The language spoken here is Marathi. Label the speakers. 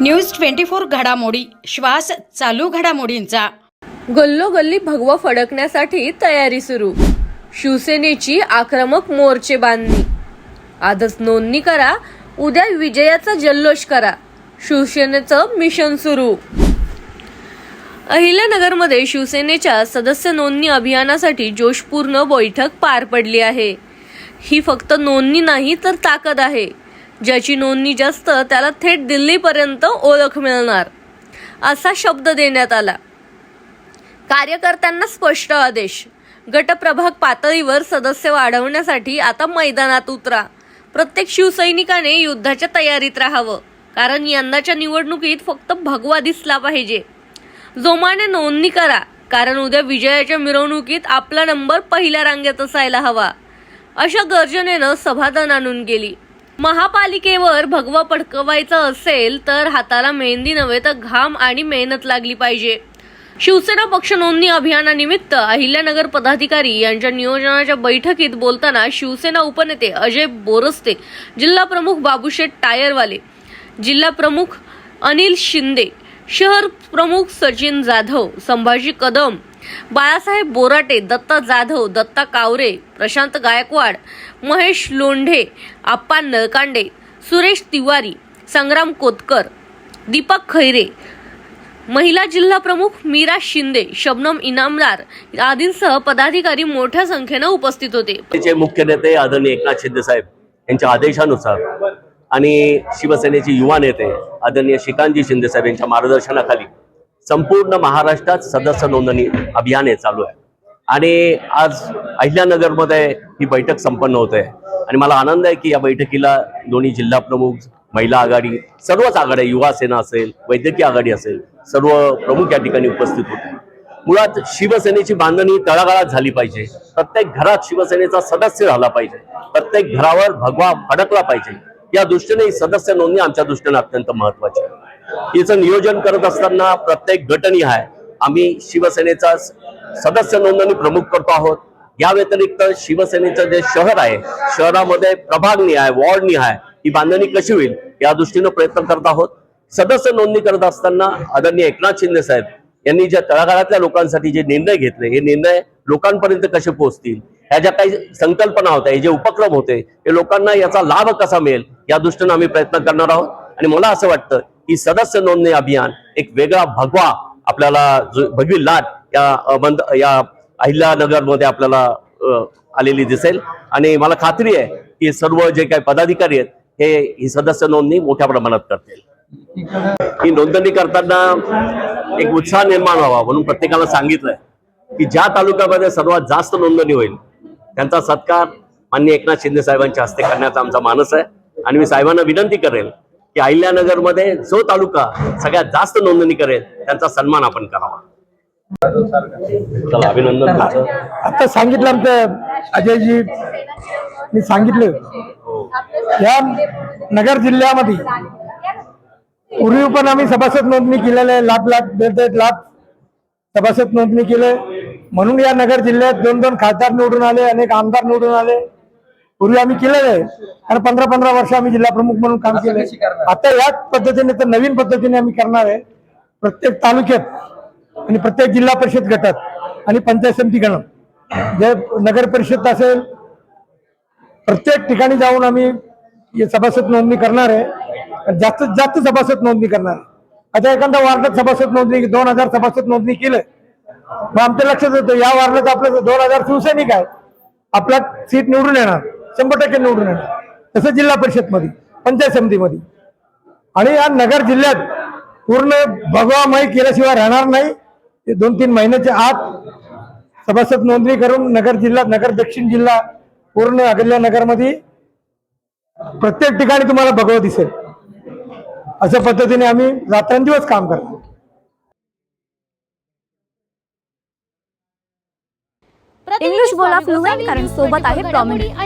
Speaker 1: न्यूज ट्वेंटी फोर घडामोडी श्वास चालू घडामोडींचा.
Speaker 2: गल्लोगल्ली भगवा फडकण्यासाठी तयारी सुरू. शिवसेनेची आक्रमक मोर्चे बांधणी. आजच नोंदणी करा उद्या विजयाचा जल्लोष करा. शिवसेनेचं मिशन सुरू. अहिल्यानगरमध्ये शिवसेनेच्या सदस्य नोंदणी अभियानासाठी जोशपूर्ण बैठक पार पडली आहे. ही फक्त नोंदणी नाही तर ताकद आहे. ज्याची नोंदणी जास्त त्याला थेट दिल्लीपर्यंत ओळख मिळणार. असा शब्द देण्यात आला. कार्यकर्त्यांना स्पष्ट आदेश. गटप्रभाग पातळीवर सदस्य वाढवण्यासाठी आता मैदानात उतरा. प्रत्येक शिवसैनिकाने युद्धाच्या तयारीत राहावं कारण यंदाच्या निवडणुकीत फक्त भगवा दिसला पाहिजे. जोमाने नोंदणी करा कारण उद्या विजयाच्या मिरवणुकीत आपला नंबर पहिल्या रांगेत असायला हवा. अशा गर्जनेनं सभादान आणून गेली. महापालिकेवर भगवा पडकवायचा असेल तर हाताला मेहंदी नव्हे तर घाम आणि मेहनत लागली पाहिजे. शिवसेना पक्ष नोंदणी अभियानानिमित्त अहिल्यानगर पदाधिकारी यांच्या नियोजनाच्या बैठकीत बोलताना शिवसेना उपनेते अजय बोरस्ते जिल्हा प्रमुख बाबूशेठ टायरवाले जिल्हा प्रमुख अनिल शिंदे शहर प्रमुख सचिन जाधव संभाजी कदम बाळासाहेब बोराटे दत्ता जाधव दत्ता कावरे प्रशांत गायकवाड महेश लोंढे आप्पा नळकांडे सुरेश तिवारी संग्राम कोतकर दीपक खैरे महिला जिल्हा प्रमुख मीरा शिंदे शबनम इनामदार आदींसह पदाधिकारी मोठ्या संख्येनं उपस्थित होते.
Speaker 3: शिवसेनेचे मुख्य नेते आदरणीय एकनाथ शिंदे साहेब यांच्या आदेशानुसार आणि शिवसेनेचे युवा नेते आदरणीय श्रीकांतजी शिंदे साहेब यांच्या मार्गदर्शनाखाली संपूर्ण महाराष्ट्रात सदस्य नोंदणी अभियान हे चालू आहे. आणि आज अहिल्यानगरमध्ये ही बैठक संपन्न होत आहे. आणि मला आनंद आहे की या बैठकीला दोन्ही जिल्हा प्रमुख महिला आघाडी सर्वच आघाड्या युवा सेना असेल वैद्यकीय आघाडी असेल सर्व प्रमुख या ठिकाणी उपस्थित होते. मुळात शिवसेनेची बांधणी तळागाळात झाली पाहिजे. प्रत्येक घरात शिवसेनेचा सदस्य राहिला पाहिजे. प्रत्येक घरावर भगवा फडकला पाहिजे. या दृष्टीने ही सदस्य नोंदणी आमच्या दृष्टीने अत्यंत महत्वाची आहे. याचं नियोजन करत असताना प्रत्येक गटनी आहे आम्ही शिवसेनेचा सदस्य नोंदणी प्रमुख करतो आहोत. या व्यतिरिक्त शिवसेनेचं जे शहर आहे शहरामध्ये प्रभागनी आहे वॉर्डनी आहे ही बांधणी कशी होईल या दृष्टीनं प्रयत्न करत आहोत. सदस्य नोंदणी करत असताना आदरणीय एकनाथ शिंदे साहेब यांनी ज्या तळागाळातल्या लोकांसाठी जे निर्णय घेतले हे निर्णय लोकांपर्यंत कसे पोहोचतील ह्या ज्या काही संकल्पना होत्या हे जे उपक्रम होते हे लोकांना याचा लाभ कसा मिळेल या दृष्टीनं आम्ही प्रयत्न करणार आहोत. आणि मला असं वाटतं ही सदस्य नोंदणी अभियान एक वेगळा भगवा आपल्याला भगवी लाट या अबंध या अहिल्यानगरमध्ये आपल्याला आलेली दिसेल. आणि मला खात्री आहे की सर्व जे काही पदाधिकारी आहेत हे ही सदस्य नोंदणी मोठ्या प्रमाणात करतील. ही नोंदणी करताना एक उत्साह निर्माण व्हावा म्हणून प्रत्येकाला सांगितलंय की ज्या तालुक्यामध्ये सर्वात जास्त नोंदणी होईल त्यांचा सत्कार माननीय एकनाथ शिंदे साहेबांच्या हस्ते करण्याचा आमचा मानस आहे. आणि मी साहेबांना विनंती करेल की अहिल्यानगरमध्ये जो तालुका सगळ्यात जास्त नोंदणी करेल त्यांचा सन्मान आपण करावा. चला अभिनंदन तुमचं.
Speaker 4: आता सांगितलं आमचं अजयजी मी सांगितलं. या नगर जिल्ह्यामध्ये पूर्वी पण आम्ही सभासद नोंदणी केलेलं आहे लाख लाख दीड दीड लाख सभासद नोंदणी केले म्हणून या नगर जिल्ह्यात दोन दोन खासदार निवडून आले अनेक आमदार निवडून आले. पूर्वी आम्ही केलेलं आहे. आणि पंधरा पंधरा वर्ष आम्ही जिल्हा प्रमुख म्हणून काम केलंय. आता याच पद्धतीने तर नवीन पद्धतीने आम्ही करणार आहे. प्रत्येक तालुक्यात आणि प्रत्येक जिल्हा परिषद गटात आणि पंचायत समिती गणात जे नगर परिषद असेल प्रत्येक ठिकाणी जाऊन आम्ही सभासद नोंदणी करणार आहे. आणि जास्तीत जास्त सभासद नोंदणी करणार आहे. आता एखादा वार्डात सभासद नोंदणी दोन हजार सभासद नोंदणी केलं मग आमच्या लक्षात येतं या वार्डात आपलं दोन हजार शिवसैनिक आहे. आपला सीट निवडून येणार. शंभर टक्के निवडून येणार. तसं जिल्हा परिषदमध्ये पंचायत समितीमध्ये. आणि या नगर जिल्ह्यात पूर्ण भगवामय केल्याशिवाय राहणार नाही. ते दोन तीन महिन्याच्या आत सभासद नोंदणी करून नगर जिल्हा नगर दक्षिण जिल्हा पूर्ण अगल्या नगरमध्ये प्रत्येक ठिकाणी तुम्हाला भगवा दिसेल. अशा पद्धतीने आम्ही रात्रंदिवस काम करतो
Speaker 5: इंग्लिश बोला फ्लुएंट कारण सोबत आहे प्रॉमिनंट.